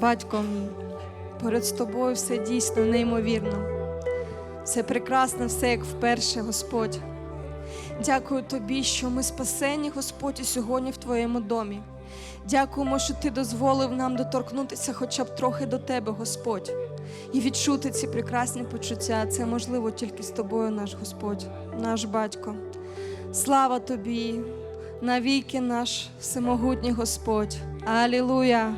Батько мій, перед тобою все дійсно неймовірно. Все прекрасно, все як вперше, Господь. Дякую тобі, що ми спасені, Господь, і сьогодні в твоєму домі. Дякуємо, що ти дозволив нам доторкнутися хоча б трохи до тебе, Господь, і відчути ці прекрасні почуття. Це можливо тільки з тобою, наш Господь, наш батько. Слава тобі, навіки наш всемогутній Господь. Алілуя!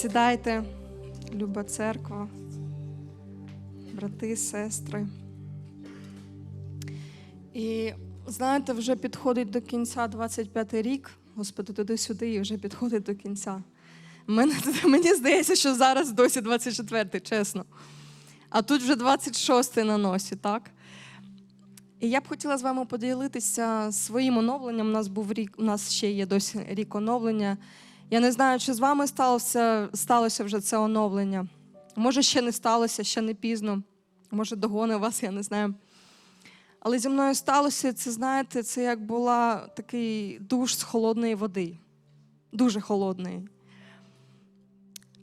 Сідайте, люба церква, брати, сестри. І знаєте, вже підходить до кінця 25-й рік. Господи, туди-сюди і вже підходить до кінця. Мене, мені здається, що зараз досі 24-й, чесно. А тут вже 26-й на носі, так? І я б хотіла з вами поділитися своїм оновленням. У нас був рік, у нас ще є досі рік оновлення. Я не знаю, чи з вами сталося, сталося вже це оновлення. Може, ще не сталося, ще не пізно. Може, догони вас, я не знаю. Але зі мною сталося, це, знаєте, це як була такий душ з холодної води. Дуже холодної.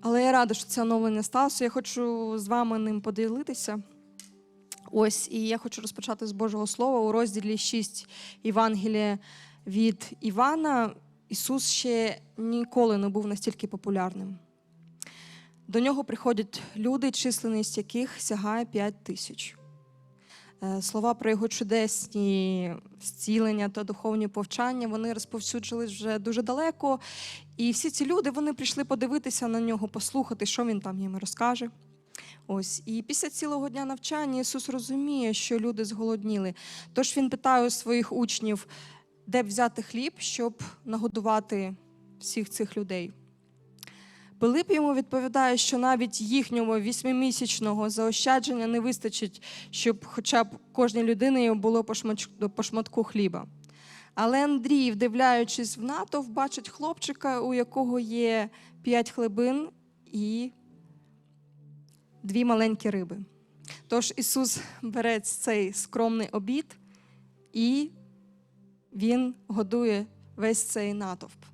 Але я рада, що це оновлення сталося. Я хочу з вами ним поділитися. Ось, і я хочу розпочати з Божого Слова у розділі 6 Євангелія від Івана. Ісус ще ніколи не був настільки популярним. До нього приходять люди, численність яких сягає 5 тисяч. Е, Слова про його чудесні зцілення та духовні повчання вони розповсюджились вже дуже далеко. І всі ці люди вони прийшли подивитися на нього, послухати, що він там їм розкаже. Ось і після цілого дня навчання Ісус розуміє, що люди зголодніли. Тож він питає у своїх учнів, де б взяти хліб, щоб нагодувати всіх цих людей. Пилип йому відповідає, що навіть їхнього вісьмимісячного заощадження не вистачить, щоб хоча б кожній людині було по шматку хліба. Але Андрій, вдивляючись в натовп, бачить хлопчика, у якого є п'ять хлебин і дві маленькі риби. Тож Ісус бере цей скромний обід і Він годує весь цей натовп.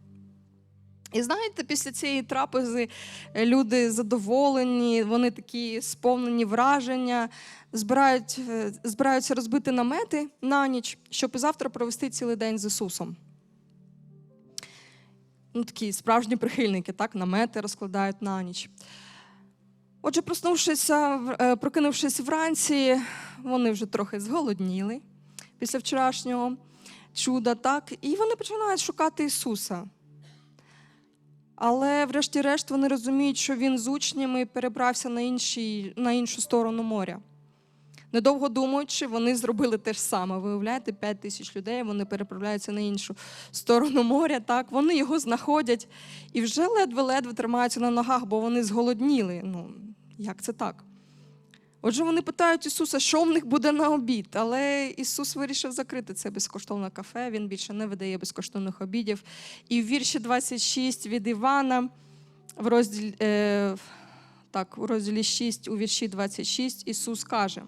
І знаєте, після цієї трапези е, люди задоволені, вони такі сповнені враження, збирають, е, збираються розбити намети на ніч, щоб завтра провести цілий день з Ісусом. Ну, такі справжні прихильники, так, намети розкладають на ніч. Отже, проснувшися, е, прокинувшись вранці, вони вже трохи зголодніли після вчорашнього чуда, так, і вони починають шукати Ісуса. Але, врешті-решт, вони розуміють, що він з учнями перебрався на, інший, на іншу сторону моря. Недовго думаючи, вони зробили те ж саме. Виявляєте, 5 тисяч людей, вони переправляються на іншу сторону моря. Так, вони його знаходять і вже ледве-ледве тримаються на ногах, бо вони зголодніли. Ну, як це так? Отже, вони питають Ісуса, що в них буде на обід. Але Ісус вирішив закрити це безкоштовне кафе. Він більше не видає безкоштовних обідів. І в вірші 26 від Івана, в розділі, е, так, у розділі 6, у вірші 26, Ісус каже: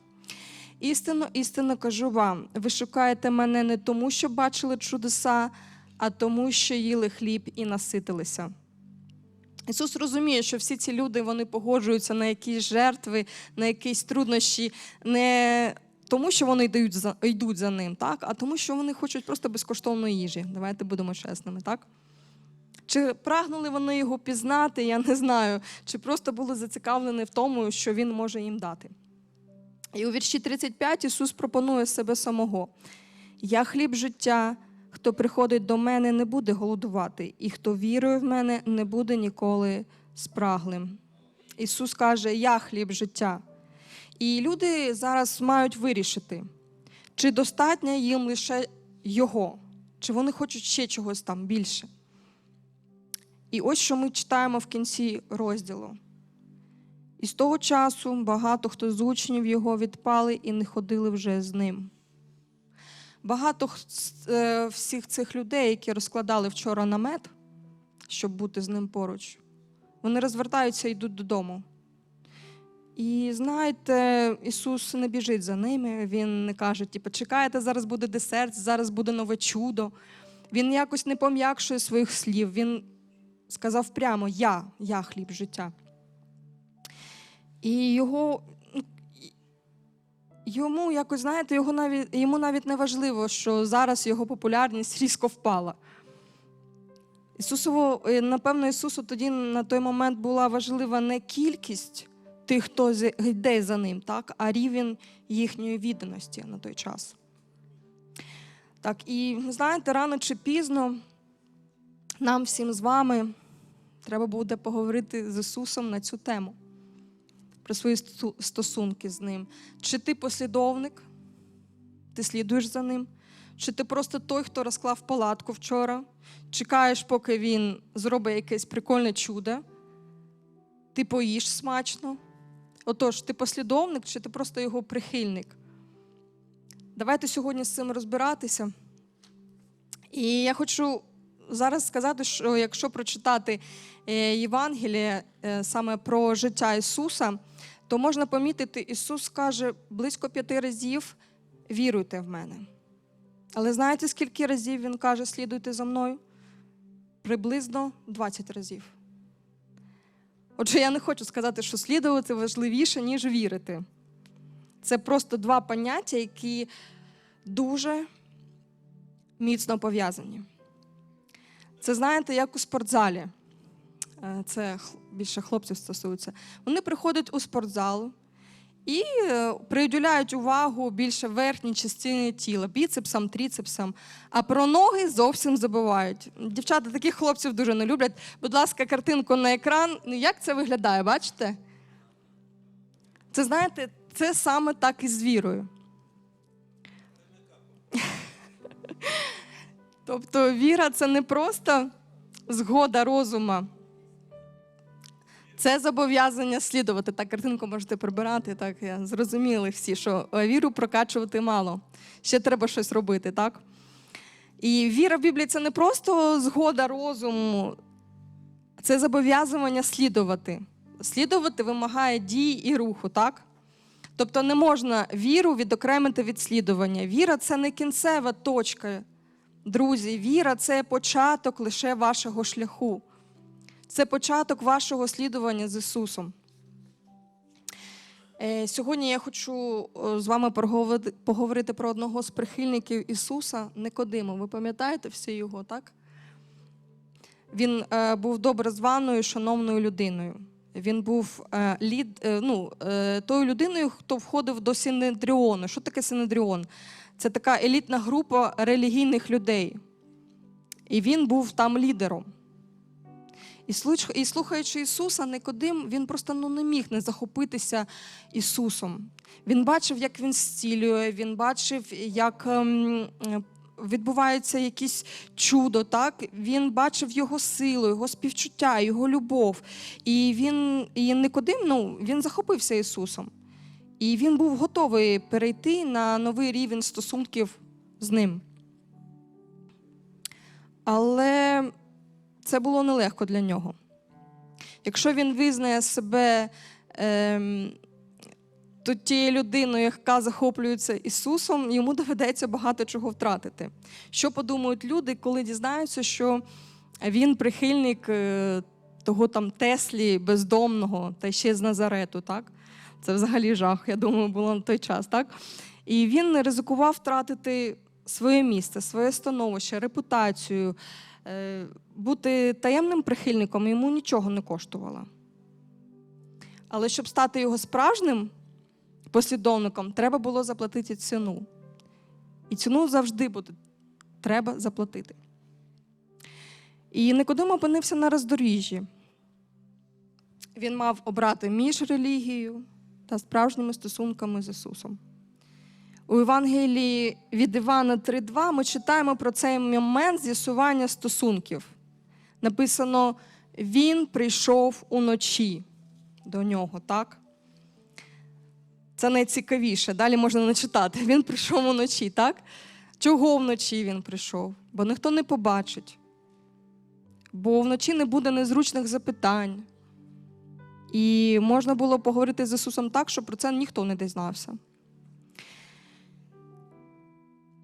Істинно, істинно кажу вам, ви шукаєте мене не тому, що бачили чудеса, а тому, що їли хліб і наситилися. Ісус розуміє, що всі ці люди вони погоджуються на якісь жертви, на якісь труднощі, не тому, що вони йдуть за, йдуть за ним, так? а тому, що вони хочуть просто безкоштовної їжі. Давайте будемо чесними, так? Чи прагнули вони його пізнати, я не знаю, чи просто були зацікавлені в тому, що він може їм дати. І у вірші 35 Ісус пропонує себе самого: Я хліб життя, хто приходить до мене, не буде голодувати, і хто вірує в мене, не буде ніколи спраглим. Ісус каже: Я хліб життя. І люди зараз мають вирішити, чи достатньо їм лише Його, чи вони хочуть ще чогось там більше. І ось що ми читаємо в кінці розділу. І з того часу багато хто з учнів його відпали і не ходили вже з ним. Багато е, всіх цих людей, які розкладали вчора намет, щоб бути з ним поруч, вони розвертаються і йдуть додому. І знаєте, Ісус не біжить за ними. Він не каже, типу, чекайте, зараз буде десерт, зараз буде нове чудо. Він якось не пом'якшує своїх слів. Він сказав прямо: Я, я хліб життя. І його, йому якось, знаєте, його навіть, йому навіть не важливо, що зараз його популярність різко впала. Ісусово, е, напевно, Ісусу тоді на той момент була важлива не кількість тих, хто йде за ним, так, а рівень їхньої відданості на той час. Так, і знаєте, рано чи пізно нам всім з вами треба буде поговорити з Ісусом на цю тему, про свої стосунки з Ним. Чи ти послідовник, ти слідуєш за ним? Чи ти просто той, хто розклав палатку вчора, чекаєш, поки він зробить якесь прикольне чудо, ти поїш смачно. Отож, ти послідовник чи ти просто його прихильник? Давайте сьогодні з цим розбиратися. І я хочу зараз сказати, що якщо прочитати е, Євангеліє е, саме про життя Ісуса, то можна помітити, Ісус каже близько п'яти разів: віруйте в мене. Але знаєте, скільки разів Він каже, слідуйте за мною? Приблизно 20 разів. Отже, я не хочу сказати, що слідувати важливіше, ніж вірити. Це просто два поняття, які дуже міцно пов'язані. Це знаєте, як у спортзалі. Е, Це більше хлопців стосується. Вони приходять у спортзал і е, приділяють увагу більше верхній частині тіла, біцепсам, тріцепсам, а про ноги зовсім забувають. Дівчата таких хлопців дуже не люблять. Будь ласка, картинку на екран. Ну, Як це виглядає, бачите? Це знаєте, це саме так і з вірою. Тобто віра це не просто згода розума. Це зобов'язання слідувати. Так, картинку можете прибирати. Так, я зрозуміли всі, що е, віру прокачувати мало. Ще треба щось робити, так? І віра в Біблії це не просто згода розуму, це зобов'язування слідувати. Слідувати вимагає дій і руху, так? Тобто не можна віру відокремити від слідування. Віра це не кінцева точка. Друзі, віра це початок лише вашого шляху. Це початок вашого слідування з Ісусом. Е, Сьогодні я хочу е, з вами поговорити про одного з прихильників Ісуса Никодима. Ви пам'ятаєте всі його, так? Він е, був добре званою, шановною людиною. Він був лід, ну, тою людиною, хто входив до Синедріону. Що таке Синедріон? Це така елітна група релігійних людей. І він був там лідером. І слухаючи Ісуса, Никодим, він просто ну, не міг не захопитися Ісусом. Він бачив, як він зцілює, він бачив, як ем, відбувається якісь чудо. Так? Він бачив його силу, його співчуття, його любов. І він, і Никодим, ну, він захопився Ісусом. І він був готовий перейти на новий рівень стосунків з ним. Але це було нелегко для нього. Якщо він визнає себе ем, то тією людиною, яка захоплюється Ісусом, йому доведеться багато чого втратити. Що подумають люди, коли дізнаються, що він прихильник е, того там Теслі бездомного та ще з Назарету, так? Це взагалі жах, я думаю, було на той час, так? І він ризикував втратити своє місце, своє становище, репутацію. Е, Бути таємним прихильником йому нічого не коштувало. Але щоб стати його справжнім послідовником, треба було заплатити ціну. І ціну завжди буде треба заплатити. І Никодим опинився на роздоріжжі. Він мав обрати між релігією та справжніми стосунками з Ісусом. У Євангелії від Івана 3.2 ми читаємо про цей момент з'ясування стосунків. Написано: Він прийшов уночі до нього, так? Це найцікавіше. Далі можна не читати. Він прийшов уночі, так? Чого вночі він прийшов? Бо ніхто не побачить. Бо вночі не буде незручних запитань. І можна було поговорити з Ісусом так, щоб про це ніхто не дізнався.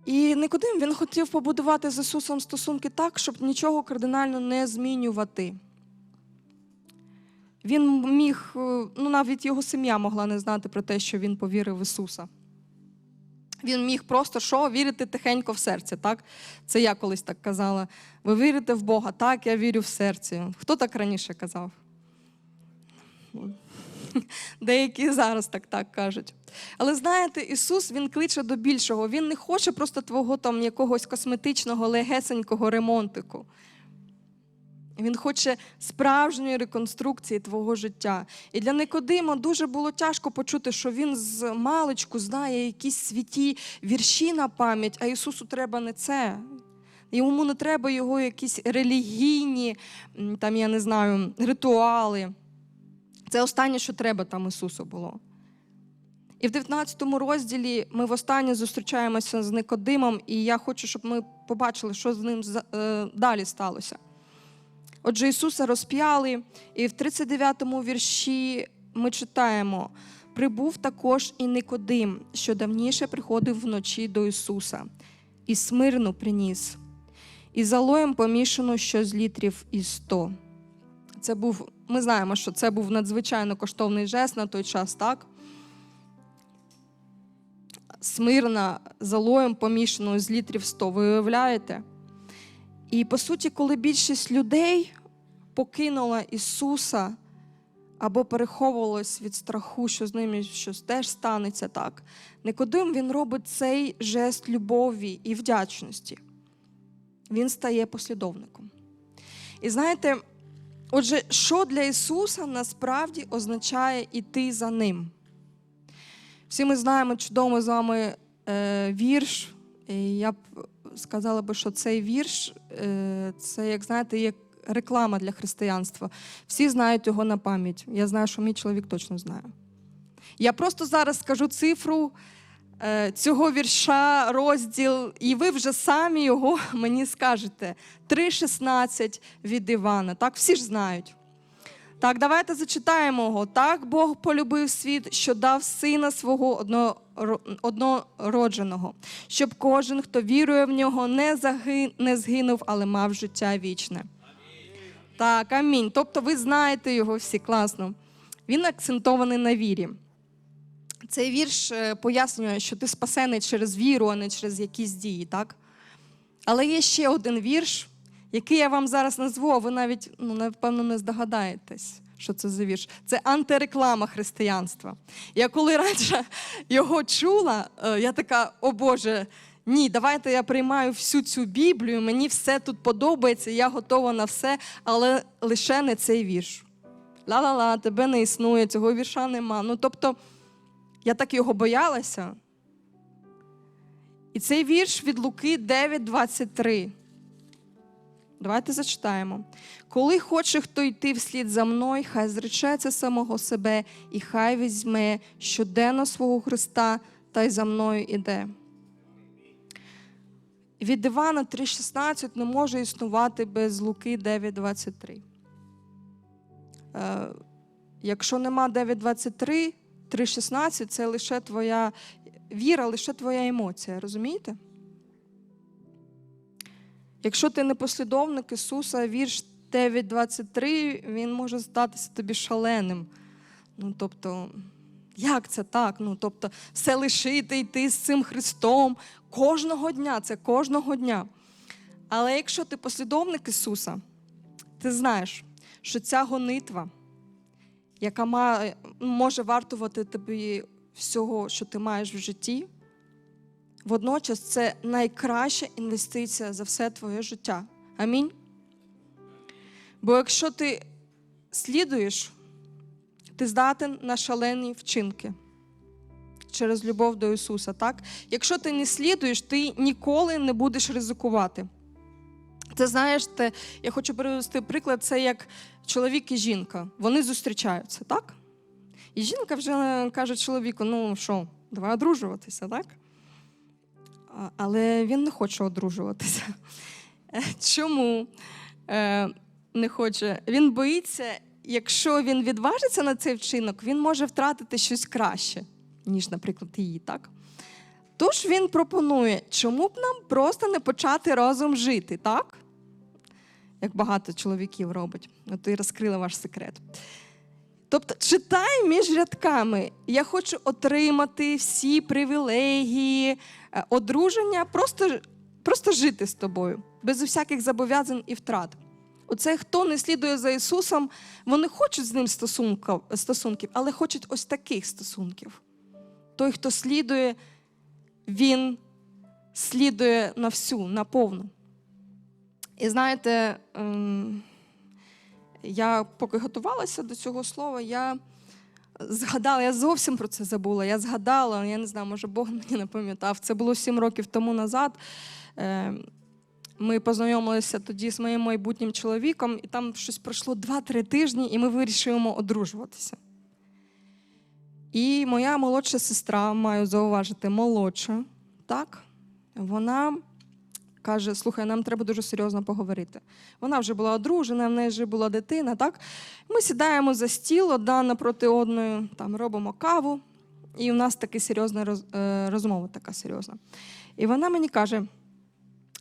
І Никодим він хотів побудувати з Ісусом стосунки так, щоб нічого кардинально не змінювати. Він міг, е, ну навіть його сім'я могла не знати про те, що він повірив в Ісуса. Він міг просто що вірити тихенько в серці. Так? Це я колись так казала. Ви вірите в Бога? Так, я вірю в серці. Хто так раніше казав? Деякі зараз так так кажуть. Але знаєте, Ісус Він кличе до більшого. Він не хоче просто твого там якогось косметичного, легесенького ремонтику. Він хоче справжньої реконструкції твого життя. І для Никодима дуже було тяжко почути, що він з маличку знає якісь святі вірші на пам'ять, а Ісусу треба не це. Йому не треба його якісь релігійні, там, я не знаю, ритуали. Це останнє, що треба там Ісусу було. І в 19 розділі ми востаннє зустрічаємося з Никодимом, і я хочу, щоб ми побачили, що з ним е, далі сталося. Отже, Ісуса розп'яли, і в 39-му вірші ми читаємо: прибув також і Никодим, що давніше приходив вночі до Ісуса, і смирну приніс, і залоєм помішану щось літрів із сто. Це був, ми знаємо, що це був надзвичайно коштовний жест на той час, так? Смирна залоєм помішаною з літрів 100. Ви уявляєте? І по суті, коли більшість людей покинула Ісуса або переховувалась від страху, що з ними щось теж станеться так, Никодим він робить цей жест любові і вдячності. Він стає послідовником. І знаєте, отже, що для Ісуса насправді означає іти за Ним? Всі ми знаємо чудово з вами е, вірш. І я б сказала би, що цей вірш е, це, як знаєте, як реклама для християнства. Всі знають його на пам'ять. Я знаю, що мій чоловік точно знає. Я просто зараз скажу цифру цього вірша, розділ, і ви вже самі його мені скажете. 3,16 від Івана. Так, всі ж знають. Так, давайте зачитаємо його. Так Бог полюбив світ, що дав сина свого однородженого, щоб кожен, хто вірує в нього, не, заги... не згинув, але мав життя вічне. Так, амінь. Тобто ви знаєте його всі класно. Він акцентований на вірі. Цей вірш е, пояснює, що ти спасений через віру, а не через якісь дії, так? Але є ще один вірш, який я вам зараз назву, а ви навіть, ну, напевно, не здогадаєтесь, що це за вірш. Це антиреклама християнства. Я коли раніше його чула, е, я така, о Боже, ні, давайте я приймаю всю цю Біблію, мені все тут подобається, я готова на все, але лише не цей вірш. Ла-ла-ла, тебе не існує, цього вірша нема. Ну, тобто, я так його боялася. І цей вірш від Луки 9:23. Давайте зачитаємо. Коли хоче хто йти вслід за мною, хай зречеться самого себе, і хай візьме щоденно свого Христа та й за мною іде. Від Івана 3,16 не може існувати без Луки 9,23. Е, якщо нема 9,23, 3,16 це лише твоя віра, лише твоя емоція, розумієте? Якщо ти не послідовник Ісуса, вірш 9.23, він може здатися тобі шаленим. Ну, тобто, як це так? Ну, тобто, все лишити, йти з цим Христом кожного дня, це кожного дня. Але якщо ти послідовник Ісуса, ти знаєш, що ця гонитва, яка може вартувати тобі всього, що ти маєш в житті, Водночас це найкраща інвестиція за все твоє життя. Амінь. Бо якщо ти слідуєш, ти здатен на шалені вчинки через любов до Ісуса. так? Якщо ти не слідуєш, ти ніколи не будеш ризикувати. Це знаєш, те, я хочу привести приклад, це як чоловік і жінка. Вони зустрічаються, так? І жінка вже каже чоловіку: ну що, давай одружуватися, так? Але він не хоче одружуватися. Чому е, не хоче? Він боїться, якщо він відважиться на цей вчинок, він може втратити щось краще, ніж, наприклад, її, так? Тож він пропонує, чому б нам просто не почати разом жити, так? Як багато чоловіків робить. От і розкрила ваш секрет. Тобто, читай між рядками. Я хочу отримати всі привілегії, е, одруження, просто, просто жити з тобою, без усяких зобов'язань і втрат. Оце хто не слідує за Ісусом, вони хочуть з ним стосунків, стосунків, але хочуть ось таких стосунків. Той, хто слідує, він слідує на всю, на повну. І знаєте, ем, я поки готувалася до цього слова, я згадала, я зовсім про це забула. Я згадала, я не знаю, може Бог мені не пам'ятав. Це було сім років тому назад. Е, Ми познайомилися тоді з моїм майбутнім чоловіком, і там щось пройшло 2-3 тижні, і ми вирішуємо одружуватися. І моя молодша сестра, маю зауважити, молодша, так, вона каже: слухай, нам треба дуже серйозно поговорити. Вона вже була одружена, в неї вже була дитина. Так? Ми сідаємо за стіл одна напроти одної, там робимо каву, і у нас така серйозна роз, е, розмова, така серйозна. І вона мені каже: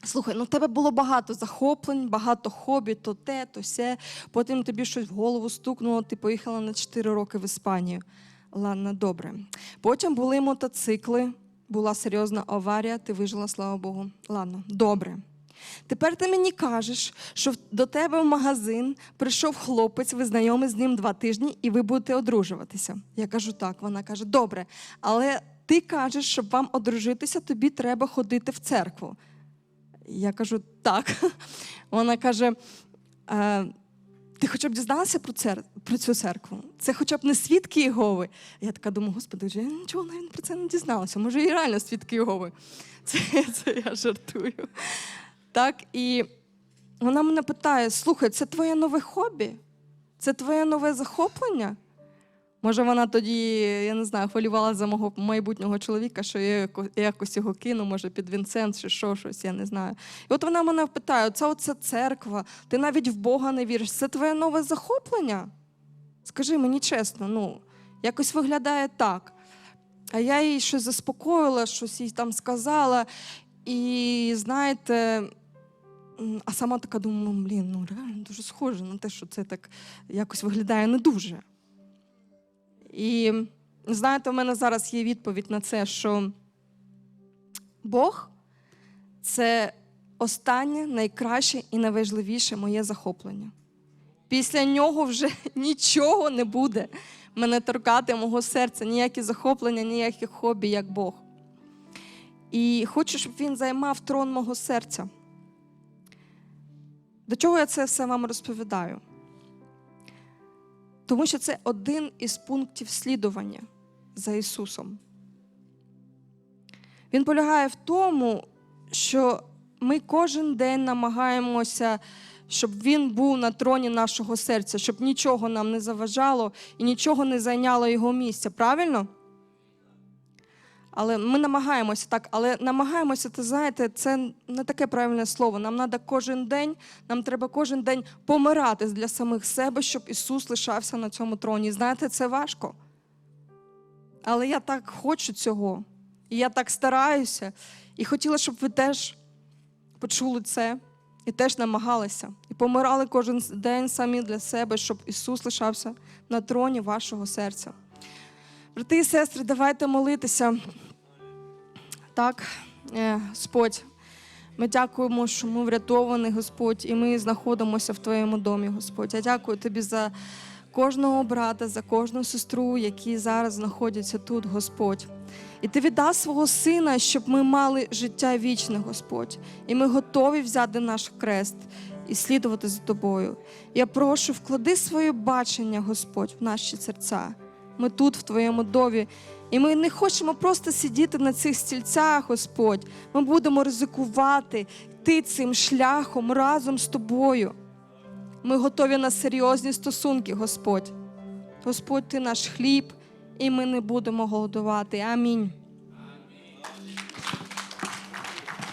слухай, ну в тебе було багато захоплень, багато хобі, то те, то се. Потім тобі щось в голову стукнуло, ти поїхала на 4 роки в Іспанію. Ладно, добре. Потім були мотоцикли, була серйозна аварія, ти вижила, слава Богу. Ладно, добре. Тепер ти мені кажеш, що до тебе в магазин прийшов хлопець, ви знайомі з ним два тижні, і ви будете одружуватися. Я кажу так. Вона каже: добре, але ти кажеш, щоб вам одружитися, тобі треба ходити в церкву. Я кажу, так. Вона каже: «Е, ти хоча б дізналася про, цер... про цю церкву? Це хоча б не свідки Єгови. Я така думаю, господи, вже я нічого навіть про це не дізналася. Може, і реально свідки Єгови. Це, це я жартую. Так, і вона мене питає: слухай, це твоє нове хобі? Це твоє нове захоплення? Може, вона тоді, я не знаю, хвилювала за мого майбутнього чоловіка, що я якось його кину, може, під Вінсент чи що, щось, я не знаю. І от вона мене питає: це оця церква, ти навіть в Бога не віриш. Це твоє нове захоплення? Скажи мені чесно, ну, якось виглядає так. А я їй щось заспокоїла, щось їй там сказала. І знаєте, а сама така думаю, блін, ну реально дуже схоже на те, що це так якось виглядає не дуже. І знаєте, в мене зараз є відповідь на це, що Бог це останнє, найкраще і найважливіше моє захоплення. Після нього вже нічого не буде мене торкати мого серця, ніякі захоплення, ніякі хобі, як Бог. І хочу, щоб він займав трон мого серця. До чого я це все вам розповідаю? Тому що це один із пунктів слідування за Ісусом. Він полягає в тому, що ми кожен день намагаємося, щоб Він був на троні нашого серця, щоб нічого нам не заважало і нічого не зайняло його місця. Правильно? Але ми намагаємося так, але намагаємося, ти знаєте, це не таке правильне слово. Нам треба кожен день, нам треба кожен день помирати для самих себе, щоб Ісус лишався на цьому троні. Знаєте, це важко. Але я так хочу цього. І я так стараюся. І хотіла, щоб ви теж почули це і теж намагалися. І помирали кожен день самі для себе, щоб Ісус лишався на троні вашого серця. Брати і сестри, давайте молитися. Так, е, Господь, ми дякуємо, що ми врятовані, Господь, і ми знаходимося в Твоєму домі, Господь. Я дякую Тобі за кожного брата, за кожну сестру, які зараз знаходяться тут, Господь. І ти віддав свого сина, щоб ми мали життя вічне, Господь. І ми готові взяти наш крест і слідувати за тобою. Я прошу, вклади своє бачення, Господь, в наші серця. Ми тут, в Твоєму домі. І ми не хочемо просто сидіти на цих стільцях, Господь. Ми будемо ризикувати йти цим шляхом разом з тобою. Ми готові на серйозні стосунки, Господь. Господь, ти наш хліб, і ми не будемо голодувати. Амінь.